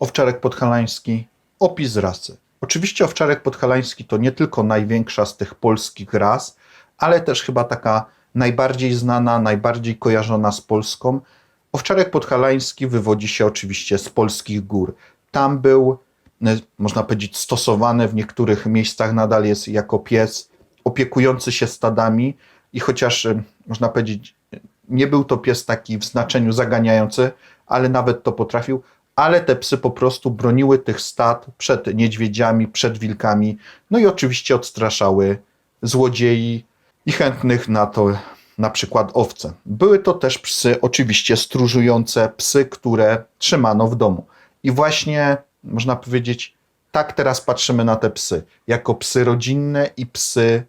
Owczarek podhalański, opis rasy. Oczywiście owczarek podhalański to nie tylko największa z tych polskich ras, ale też chyba taka najbardziej znana, najbardziej kojarzona z Polską. Owczarek podhalański wywodzi się oczywiście z polskich gór. Tam był, e, można powiedzieć, stosowany w niektórych miejscach nadal jest jako pies opiekujący się stadami i chociaż e, można powiedzieć, nie był to pies taki w znaczeniu zaganiający, ale nawet to potrafił, ale te psy po prostu broniły tych stad przed niedźwiedziami, przed wilkami, no i oczywiście odstraszały złodziei i chętnych na to na przykład owce. Były to też psy oczywiście stróżujące, psy, które trzymano w domu. I właśnie można powiedzieć, tak teraz patrzymy na te psy, jako psy rodzinne i psy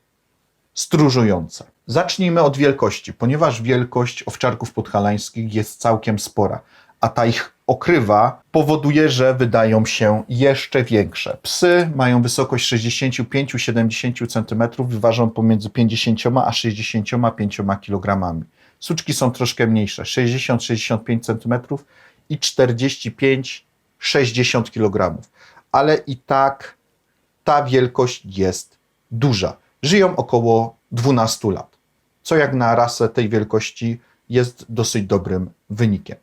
stróżujące. Zacznijmy od wielkości, ponieważ wielkość owczarków podhalańskich jest całkiem spora, a ta ich okrywa powoduje, że wydają się jeszcze większe. Psy mają wysokość 65-70 cm, wyważą pomiędzy 50 a 65 kg. Suczki są troszkę mniejsze, 60-65 cm i 45-60 kg. Ale i tak ta wielkość jest duża. Żyją około 12 lat, co jak na rasę tej wielkości jest dosyć dobrym wynikiem.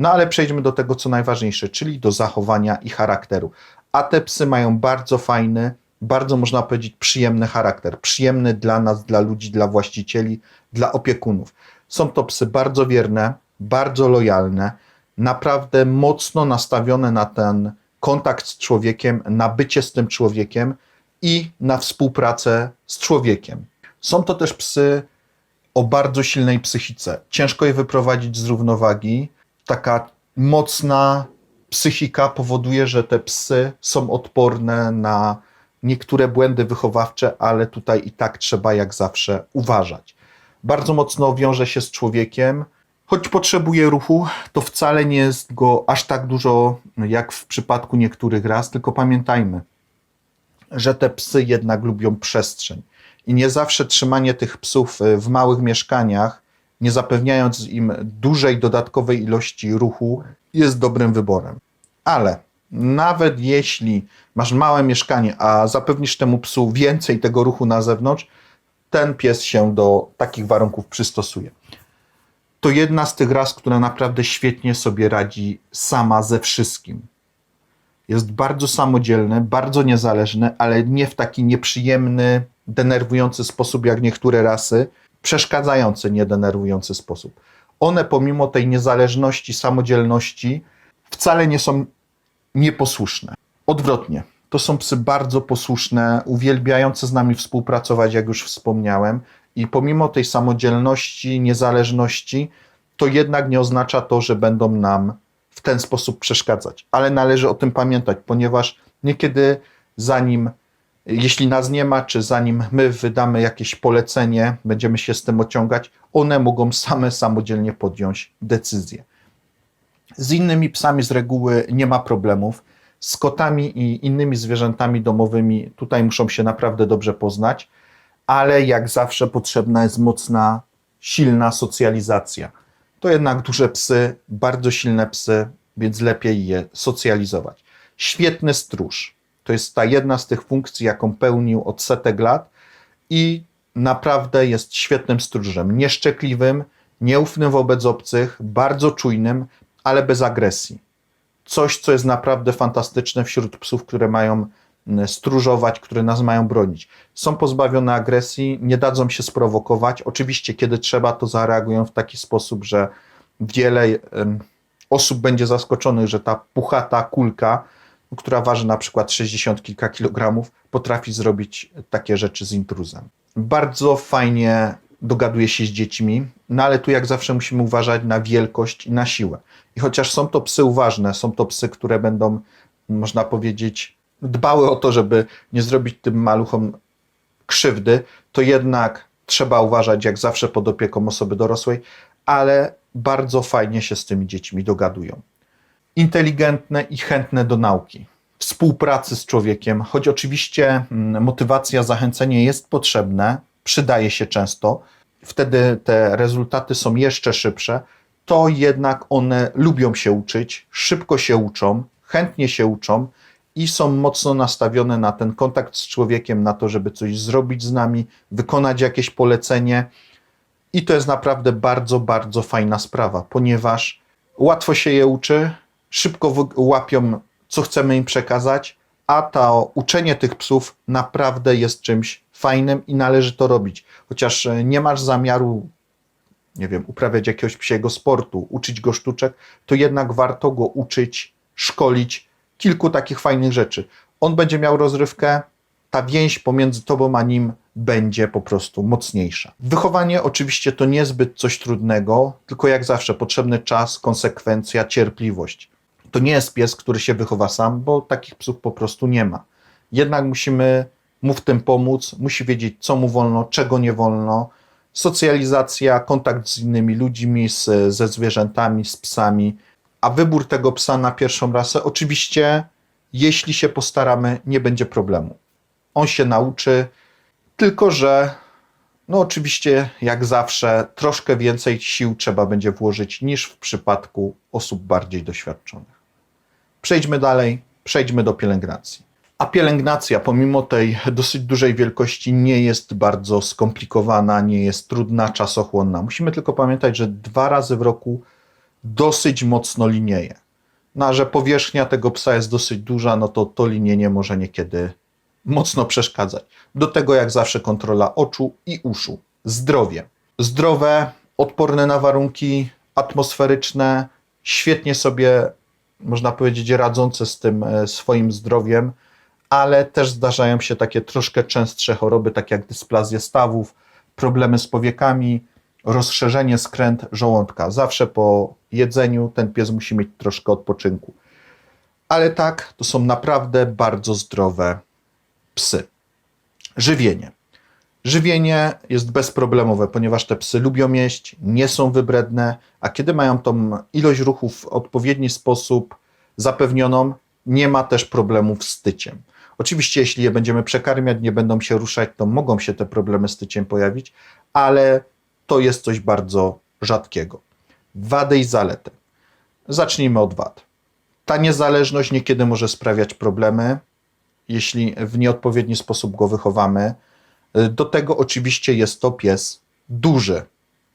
No ale przejdźmy do tego, co najważniejsze, czyli do zachowania i charakteru. A te psy mają bardzo fajny, bardzo można powiedzieć przyjemny charakter. Przyjemny dla nas, dla ludzi, dla właścicieli, dla opiekunów. Są to psy bardzo wierne, bardzo lojalne, naprawdę mocno nastawione na ten kontakt z człowiekiem, na bycie z tym człowiekiem i na współpracę z człowiekiem. Są to też psy o bardzo silnej psychice. Ciężko je wyprowadzić z równowagi. Taka mocna psychika powoduje, że te psy są odporne na niektóre błędy wychowawcze, ale tutaj i tak trzeba jak zawsze uważać. Bardzo mocno wiąże się z człowiekiem. Choć potrzebuje ruchu, to wcale nie jest go aż tak dużo jak w przypadku niektórych ras, tylko pamiętajmy, że te psy jednak lubią przestrzeń. I nie zawsze trzymanie tych psów e, w małych mieszkaniach, nie zapewniając im dużej dodatkowej ilości ruchu, jest dobrym wyborem. Ale nawet jeśli masz małe mieszkanie, a zapewnisz temu psu więcej tego ruchu na zewnątrz, ten pies się do takich warunków przystosuje. To jedna z tych ras, która naprawdę świetnie sobie radzi sama ze wszystkim jest bardzo samodzielny, bardzo niezależny, ale nie w taki nieprzyjemny, denerwujący sposób jak niektóre rasy, przeszkadzający, niedenerwujący sposób. One pomimo tej niezależności, samodzielności wcale nie są nieposłuszne. Odwrotnie. To są psy bardzo posłuszne, uwielbiające z nami współpracować, jak już wspomniałem, i pomimo tej samodzielności, niezależności, to jednak nie oznacza to, że będą nam w ten sposób przeszkadzać. Ale należy o tym pamiętać, ponieważ niekiedy zanim, jeśli nas nie ma, czy zanim my wydamy jakieś polecenie, będziemy się z tym ociągać, one mogą same samodzielnie podjąć decyzję. Z innymi psami z reguły nie ma problemów. Z kotami i innymi zwierzętami domowymi tutaj muszą się naprawdę dobrze poznać, ale jak zawsze potrzebna jest mocna, silna socjalizacja to jednak duże psy, bardzo silne psy, więc lepiej je socjalizować. Świetny stróż. To jest ta jedna z tych funkcji, jaką pełnił od setek lat i naprawdę jest świetnym stróżem. Nieszczekliwym, nieufnym wobec obcych, bardzo czujnym, ale bez agresji. Coś, co jest naprawdę fantastyczne wśród psów, które mają stróżować, które nas mają bronić. Są pozbawione agresji, nie dadzą się sprowokować. Oczywiście, kiedy trzeba, to zareagują w taki sposób, że wiele osób będzie zaskoczonych, że ta puchata kulka, która waży na przykład 60 kilka kilogramów, potrafi zrobić takie rzeczy z intruzem. Bardzo fajnie dogaduje się z dziećmi, no ale tu jak zawsze musimy uważać na wielkość i na siłę. I chociaż są to psy uważne, są to psy, które będą, można powiedzieć, dbały o to, żeby nie zrobić tym maluchom krzywdy, to jednak trzeba uważać, jak zawsze, pod opieką osoby dorosłej, ale bardzo fajnie się z tymi dziećmi dogadują. Inteligentne i chętne do nauki, współpracy z człowiekiem, choć oczywiście mm, motywacja, zachęcenie jest potrzebne, przydaje się często, wtedy te rezultaty są jeszcze szybsze, to jednak one lubią się uczyć, szybko się uczą, chętnie się uczą i są mocno nastawione na ten kontakt z człowiekiem, na to, żeby coś zrobić z nami, wykonać jakieś polecenie. I to jest naprawdę bardzo, bardzo fajna sprawa, ponieważ łatwo się je uczy, szybko łapią, co chcemy im przekazać, a to uczenie tych psów naprawdę jest czymś fajnym i należy to robić. Chociaż e, nie masz zamiaru, nie wiem, uprawiać jakiegoś psiego sportu, uczyć go sztuczek, to jednak warto go uczyć, szkolić kilku takich fajnych rzeczy. On będzie miał rozrywkę, ta więź pomiędzy tobą a nim będzie po prostu mocniejsza. Wychowanie oczywiście to niezbyt coś trudnego, tylko jak zawsze potrzebny czas, konsekwencja, cierpliwość. To nie jest pies, który się wychowa sam, bo takich psów po prostu nie ma. Jednak musimy mu w tym pomóc, musi wiedzieć, co mu wolno, czego nie wolno. Socjalizacja, kontakt z innymi ludźmi, z, ze zwierzętami, z psami. A wybór tego psa na pierwszą rasę, oczywiście, jeśli się postaramy, nie będzie problemu. On się nauczy, tylko że, no oczywiście, jak zawsze, troszkę więcej sił trzeba będzie włożyć niż w przypadku osób bardziej doświadczonych. Przejdźmy dalej, przejdźmy do pielęgnacji. A pielęgnacja, pomimo tej dosyć dużej wielkości, nie jest bardzo skomplikowana, nie jest trudna, czasochłonna. Musimy tylko pamiętać, że dwa razy w roku dosyć mocno linieje. No, że powierzchnia tego psa jest dosyć duża, no to to linienie może niekiedy mocno przeszkadzać. Do tego, jak zawsze, kontrola oczu i uszu. Zdrowie. Zdrowe, odporne na warunki atmosferyczne, świetnie sobie, można powiedzieć, radzące z tym e, swoim zdrowiem, ale też zdarzają się takie troszkę częstsze choroby, takie jak dysplazje stawów, problemy z powiekami, rozszerzenie skręt żołądka. Zawsze po jedzeniu ten pies musi mieć troszkę odpoczynku. Ale tak, to są naprawdę bardzo zdrowe psy. Żywienie. Żywienie jest bezproblemowe, ponieważ te psy lubią jeść, nie są wybredne, a kiedy mają tą ilość ruchów w odpowiedni sposób zapewnioną, nie ma też problemów z tyciem. Oczywiście, jeśli je będziemy przekarmiać, nie będą się ruszać, to mogą się te problemy z tyciem pojawić, ale to jest coś bardzo rzadkiego. Wady i zalety. Zacznijmy od wad. Ta niezależność niekiedy może sprawiać problemy, jeśli w nieodpowiedni sposób go wychowamy. Do tego oczywiście jest to pies duży.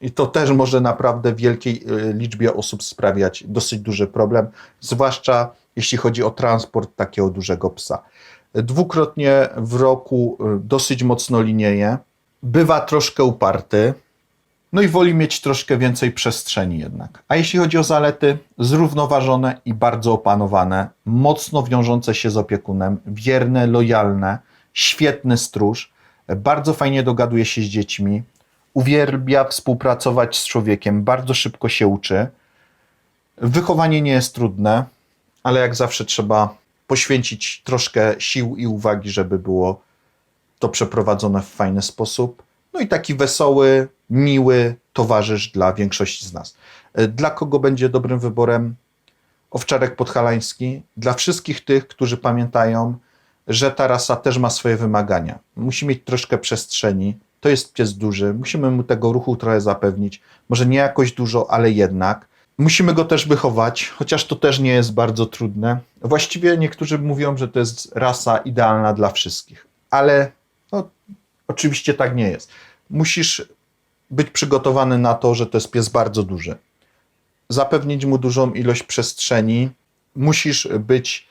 I to też może naprawdę wielkiej y, liczbie osób sprawiać dosyć duży problem, zwłaszcza jeśli chodzi o transport takiego dużego psa. Dwukrotnie w roku y, dosyć mocno linieje, bywa troszkę uparty, no i woli mieć troszkę więcej przestrzeni jednak. A jeśli chodzi o zalety, zrównoważone i bardzo opanowane, mocno wiążące się z opiekunem, wierne, lojalne, świetny stróż, bardzo fajnie dogaduje się z dziećmi, uwielbia współpracować z człowiekiem, bardzo szybko się uczy. Wychowanie nie jest trudne, ale jak zawsze trzeba poświęcić troszkę sił i uwagi, żeby było to przeprowadzone w fajny sposób. No i taki wesoły, miły towarzysz dla większości z nas. Dla kogo będzie dobrym wyborem owczarek podhalański? Dla wszystkich tych, którzy pamiętają, że ta rasa też ma swoje wymagania. Musi mieć troszkę przestrzeni. To jest pies duży, musimy mu tego ruchu trochę zapewnić. Może nie jakoś dużo, ale jednak. Musimy go też wychować, chociaż to też nie jest bardzo trudne. Właściwie niektórzy mówią, że to jest rasa idealna dla wszystkich, ale no, oczywiście tak nie jest. Musisz być przygotowany na to, że to jest pies bardzo duży. Zapewnić mu dużą ilość przestrzeni. Musisz być,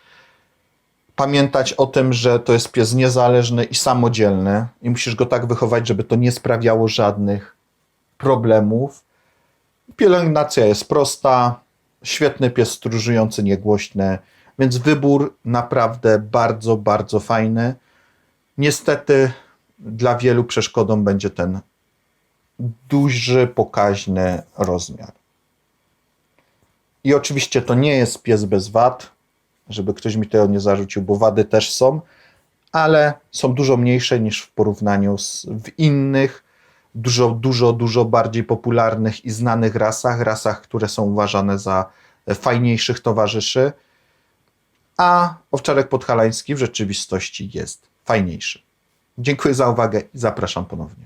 pamiętać o tym, że to jest pies niezależny i samodzielny, i musisz go tak wychować, żeby to nie sprawiało żadnych problemów. Pielęgnacja jest prosta, świetny pies stróżujący, niegłośny, więc wybór naprawdę bardzo, bardzo fajny. Niestety dla wielu przeszkodą będzie ten duży, pokaźny rozmiar. I oczywiście to nie jest pies bez wad, żeby ktoś mi tego nie zarzucił, bo wady też są, ale są dużo mniejsze niż w porównaniu z, w innych, dużo, dużo, dużo bardziej popularnych i znanych rasach, rasach, które są uważane za fajniejszych towarzyszy, a owczarek podhalański w rzeczywistości jest fajniejszy. Dziękuję za uwagę i zapraszam ponownie.